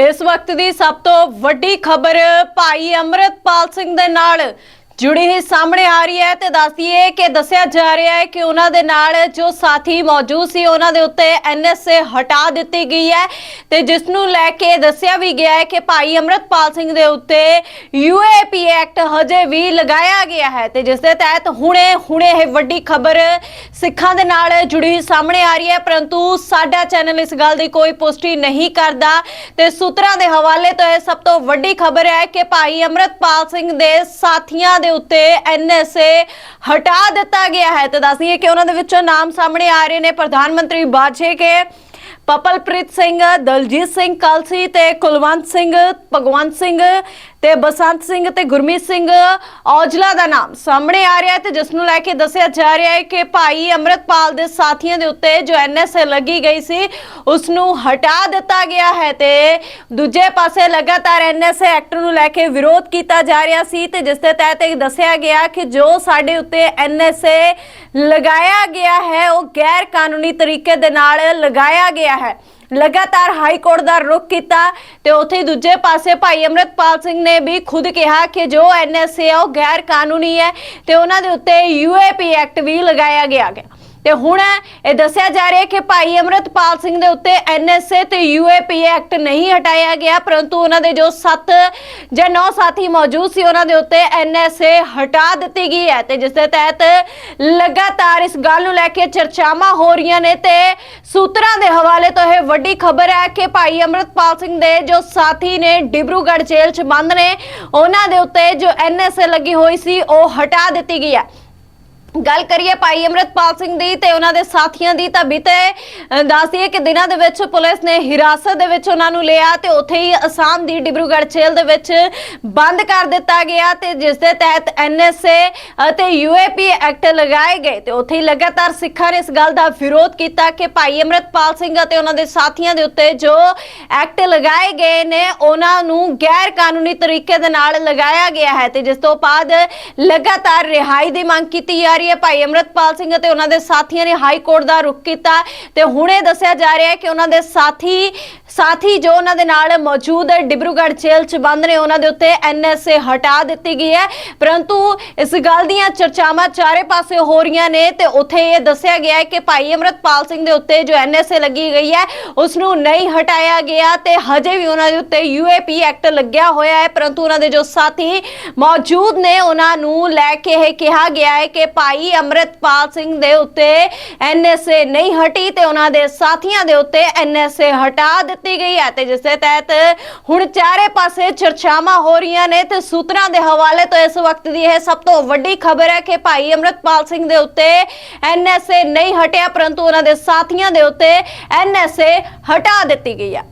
ਇਸ ਵਕਤ ਦੀ ਸਭ ਤੋਂ ਵੱਡੀ ਖਬਰ ਭਾਈ ਅਮਰਤਪਾਲ ਸਿੰਘ ਦੇ ਨਾਲ ਜੁੜੀ ਹੀ ਸਾਹਮਣੇ ਆ ਰਹੀ ਹੈ ਤੇ ਦੱਸਦੀਏ ਕਿ ਦੱਸਿਆ ਜਾ ਰਿਹਾ ਹੈ ਕਿ ਉਹਨਾਂ ਦੇ ਨਾਲ ਜੋ ਸਾਥੀ ਮੌਜੂਦ ਸੀ, ਉਹਨਾਂ ਦੇ ਉੱਤੇ ਐਨਐਸਏ ਹਟਾ ਦਿੱਤੀ ਗਈ ਹੈ ਤੇ ਜਿਸ ਨੂੰ ਲੈ ਕੇ ਦੱਸਿਆ ਵੀ ਗਿਆ ਹੈ ਕਿ ਭਾਈ ਅਮਰਤਪਾਲ ਸਿੰਘ ਦੇ ਉੱਤੇ ਯੂਏਪੀ ਐਕਟ ਹਜੇ ਵੀ ਲਗਾਇਆ ਗਿਆ ਹੈ ਤੇ ਜਿਸ ਦੇ ਤਹਿਤ ਹੁਣੇ ਹੁਣੇ ਇਹ ਵੱਡੀ ਖਬਰ ਸਿੱਖਾਂ ਦੇ ਨਾਲ ਜੁੜੀ ਸਾਹਮਣੇ ਆ ਰਹੀ ਹੈ, ਪਰੰਤੂ ਸਾਡਾ ਚੈਨਲ ਇਸ ਗੱਲ ਦੀ ਕੋਈ ਪੁਸ਼ਟੀ ਨਹੀਂ ਕਰਦਾ ਤੇ ਸੂਤਰਾਂ ਦੇ ਹਵਾਲੇ ਤੋਂ ਇਹ ਸਭ ਤੋਂ ਵੱਡੀ ਖਬਰ ਹੈ ਕਿ ਭਾਈ ਅਮਰਤਪਾਲ ਸਿੰਘ ਦੇ ਸਾਥੀਆਂ ਦੇ ਉੱਤੇ ਐਨਐਸਏ ਹਟਾ ਦਿੱਤਾ ਗਿਆ ਹੈ। ਤੇ ਦੱਸਦੀਏ ਕਿ ਉਹਨਾਂ ਦੇ ਵਿੱਚੋਂ ਨਾਮ ਸਾਹਮਣੇ ਆ ਰਹੇ ਨੇ ਪ੍ਰਧਾਨ ਮੰਤਰੀ ਬਾਜੇ ਕੇ, ਪਪਲਪ੍ਰੀਤ ਸਿੰਘ, ਦਲਜੀਤ ਸਿੰਘ ਕਲਸੀ ਤੇ ਕੁਲਵੰਤ ਸਿੰਘ, ਭਗਵੰਤ ਸਿੰਘ ਤੇ ਬਸੰਤ ਸਿੰਘ ਤੇ ਗੁਰਮੀਤ ਸਿੰਘ ਔਜਲਾ ਦਾ ਨਾਮ ਸਾਹਮਣੇ ਆ ਰਿਹਾ ਹੈ ਤੇ ਜਿਸ ਨੂੰ ਲੈ ਕੇ ਦੱਸਿਆ ਜਾ ਰਿਹਾ ਹੈ ਕਿ ਭਾਈ ਅਮਰਤਪਾਲ ਦੇ ਸਾਥੀਆਂ ਦੇ ਉੱਤੇ ਜੋ ਐਨਐਸਏ ਲੱਗੀ ਗਈ ਸੀ ਉਸ ਨੂੰ ਹਟਾ ਦਿੱਤਾ ਗਿਆ ਹੈ ਤੇ ਦੂਜੇ ਪਾਸੇ ਲਗਾਤਾਰ ਐਨਐਸਏ ਐਕਟ ਨੂੰ ਲੈ ਕੇ ਵਿਰੋਧ ਕੀਤਾ ਜਾ ਰਿਹਾ ਸੀ ਤੇ ਜਿਸ ਦੇ ਤਹਿਤ ਇਹ ਦੱਸਿਆ ਗਿਆ ਕਿ ਜੋ ਸਾਡੇ ਉੱਤੇ ਐਨਐਸਏ ਲਗਾਇਆ ਗਿਆ ਹੈ, ਉਹ ਗੈਰ ਕਾਨੂੰਨੀ ਤਰੀਕੇ ਦੇ ਨਾਲ ਲਗਾਇਆ ਗਿਆ ਹੈ। ਲਗਾਤਾਰ ਹਾਈ ਕੋਰਟ ਦਾ ਰੁਖ ਕੀਤਾ ਤੇ ਉੱਥੇ ਦੂਜੇ ਪਾਸੇ ਭਾਈ ਅਮਰਤਪਾਲ ਸਿੰਘ ਨੇ ਵੀ ਖੁਦ ਕਿਹਾ ਕਿ ਜੋ ਐਨਐਸਏ ਆ ਉਹ ਗੈਰ ਕਾਨੂੰਨੀ ਹੈ ਤੇ ਉਹਨਾਂ ਦੇ ਉੱਤੇ ਯੂਏਪੀ ਐਕਟ ਵੀ ਲਗਾਇਆ ਗਿਆ ਗਿਆ ਤੇ ਹੁਣ ਇਹ ਦੱਸਿਆ ਜਾ ਰਿਹਾ ਕਿ ਭਾਈ ਅਮਰਤਪਾਲ ਸਿੰਘ ਦੇ ਉੱਤੇ ਐਨਐਸਏ ਤੇ ਯੂਏਪੀ ਐਕਟ ਨਹੀਂ ਹਟਾਇਆ ਗਿਆ, ਪਰੰਤੂ ਉਹਨਾਂ ਦੇ ਜੋ 7 ਜਾਂ 9 ਸਾਥੀ ਮੌਜੂਦ ਸੀ, ਉਹਨਾਂ ਦੇ ਉੱਤੇ ਐਨਐਸਏ ਹਟਾ ਦਿੱਤੀ ਗਈ ਹੈ ਤੇ ਜਿਸ ਦੇ ਤਹਿਤ ਲਗਾਤਾਰ ਇਸ ਗੱਲ ਨੂੰ ਲੈ ਕੇ ਚਰਚਾਵਾਂ ਹੋ ਰਹੀਆਂ ਨੇ ਤੇ ਸੂਤਰਾਂ ਦੇ ਹਵਾਲੇ ਤੋਂ ਇਹ ਵੱਡੀ ਖਬਰ ਹੈ ਕਿ ਭਾਈ ਅਮਰਤਪਾਲ ਸਿੰਘ ਦੇ ਜੋ ਸਾਥੀ ਨੇ ਡਿਬਰੂਗੜ੍ਹ ਜੇਲ੍ਹ 'ਚ ਬੰਦ ਨੇ, ਉਹਨਾਂ ਦੇ ਉੱਤੇ ਜੋ ਐਨਐਸਏ ਲੱਗੀ ਹੋਈ ਸੀ, ਉਹ ਹਟਾ ਦਿੱਤੀ ਗਈ ਹੈ। ਗੱਲ ਕਰੀਏ ਭਾਈ ਅਮਰਤਪਾਲ ਸਿੰਘ ਦੀ ਤੇ ਉਹਨਾਂ ਦੇ ਸਾਥੀਆਂ ਦੀ ਤਾਂ ਬੀਤੇ ਅ, ਦੱਸਦੀਏ ਕਿ ਦਿਨਾਂ ਦੇ ਵਿੱਚ ਪੁਲਿਸ ਨੇ ਹਿਰਾਸਤ ਦੇ ਵਿੱਚ ਉਹਨਾਂ ਨੂੰ ਲਿਆ ਤੇ ਉੱਥੇ ਹੀ ਅਸਾਮ ਦੀ ਡਿਬਰੂਗੜ੍ਹ ਜੇਲ੍ਹ ਦੇ ਵਿੱਚ ਬੰਦ ਕਰ ਦਿੱਤਾ ਗਿਆ ਤੇ ਜਿਸ ਦੇ ਤਹਿਤ ਐਨਐਸਏ ਅਤੇ ਯੂਏਪੀ ਐਕਟ ਲਗਾਏ ਗਏ ਤੇ ਉੱਥੇ ਹੀ ਲਗਾਤਾਰ ਸਿੱਖਾਂ ਨੇ ਇਸ ਗੱਲ ਦਾ ਵਿਰੋਧ ਕੀਤਾ ਕਿ ਭਾਈ ਅਮਰਤਪਾਲ ਸਿੰਘ ਅਤੇ ਉਹਨਾਂ ਦੇ ਸਾਥੀਆਂ ਦੇ ਉੱਤੇ ਜੋ ਐਕਟ ਲਗਾਏ ਗਏ ਨੇ ਉਹਨਾਂ ਨੂੰ ਗੈਰ ਕਾਨੂੰਨੀ ਤਰੀਕੇ ਦੇ ਨਾਲ ਲਗਾਇਆ ਗਿਆ ਹੈ ਤੇ ਜਿਸ ਤੋਂ ਬਾਅਦ ਲਗਾਤਾਰ ਰਿਹਾਈ ਦੀ ਮੰਗ ਕੀਤੀ ਜਾ ਰਹੀ ਹੈ ਭਾਈ ਅਮਰਤਪਾਲ ਸਿੰਘ ਅਤੇ ਉਹਨਾਂ ਦੇ ਸਾਥੀਆਂ ਨੇ ਹਾਈ ਕੋਰਟ ਦਾ ਰੁਖ ਕੀਤਾ ਤੇ ਹੁਣੇ ਦੱਸਿਆ ਜਾ ਰਿਹਾ ਹੈ ਕਿ ਉਹਨਾਂ ਦੇ ਸਾਥੀ ਸਾਥੀ ਜੋ ਉਹਨਾਂ ਦੇ ਨਾਲ ਮੌਜੂਦ ਡਿਬਰੂਗੜ੍ਹ ਜੇਲ੍ਹ 'ਚ ਬੰਦ ਨੇ, ਉਹਨਾਂ ਦੇ ਉੱਤੇ ਐਨਐਸਏ ਹਟਾ ਦਿੱਤੀ ਗਈ ਹੈ। ਪਰੰਤੂ ਇਸ ਗੱਲ ਦੀਆਂ ਚਰਚਾਵਾਂ ਚਾਰੇ ਪਾਸੇ ਹੋ ਰਹੀਆਂ ਨੇ ਤੇ ਉੱਥੇ ਇਹ ਦੱਸਿਆ ਗਿਆ ਹੈ ਕਿ ਭਾਈ ਅਮਰਤਪਾਲ ਸਿੰਘ ਦੇ ਉੱਤੇ ਜੋ ਐਨਐਸਏ ਲੱਗੀ ਗਈ ਹੈ ਉਸ ਨੂੰ ਨਹੀਂ ਹਟਾਇਆ ਗਿਆ ਤੇ ਹਜੇ ਵੀ ਉਹਨਾਂ ਦੇ ਉੱਤੇ ਯੂਏਪੀ ਐਕਟ ਲੱਗਿਆ ਹੋਇਆ ਹੈ। ਪਰੰਤੂ ਉਹਨਾਂ ਦੇ ਜੋ ਸਾਥੀ ਮੌਜੂਦ ਨੇ, ਉਹਨਾਂ ਨੂੰ ਲੈ ਕੇ ਇਹ ਕਿਹਾ ਗਿਆ ਹੈ ਕਿ ਭਾਈ ਅਮਰਤਪਾਲ ਸਿੰਘ ਦੇ ਉੱਤੇ ਐਨਐਸਏ ਨਹੀਂ ਹਟੀ ਤੇ ਉਹਨਾਂ ਦੇ ਸਾਥੀਆਂ ਦੇ ਉੱਤੇ ਐਨਐਸਏ ਹਟਾ ਦਿੱਤੀ ਗਈ ਹੈ ਤੇ ਜਿਸ ਦੇ ਤਹਿਤ ਹੁਣ ਚਾਰੇ ਪਾਸੇ ਚਰਚਾਵਾਂ ਹੋ ਰਹੀਆਂ ਨੇ ਤੇ ਸੂਤਰਾਂ ਦੇ ਹਵਾਲੇ ਤੋਂ ਇਸ ਵਕਤ ਦੀ ਇਹ ਸਭ ਤੋਂ ਵੱਡੀ ਖਬਰ ਹੈ ਕਿ ਭਾਈ ਅਮਰਤਪਾਲ ਸਿੰਘ ਦੇ ਉੱਤੇ ਐਨਐਸਏ ਨਹੀਂ ਹਟਿਆ, ਪਰੰਤੂ ਉਹਨਾਂ ਦੇ ਸਾਥੀਆਂ ਦੇ ਉੱਤੇ ਐਨਐਸਏ ਹਟਾ ਦਿੱਤੀ ਗਈ ਹੈ।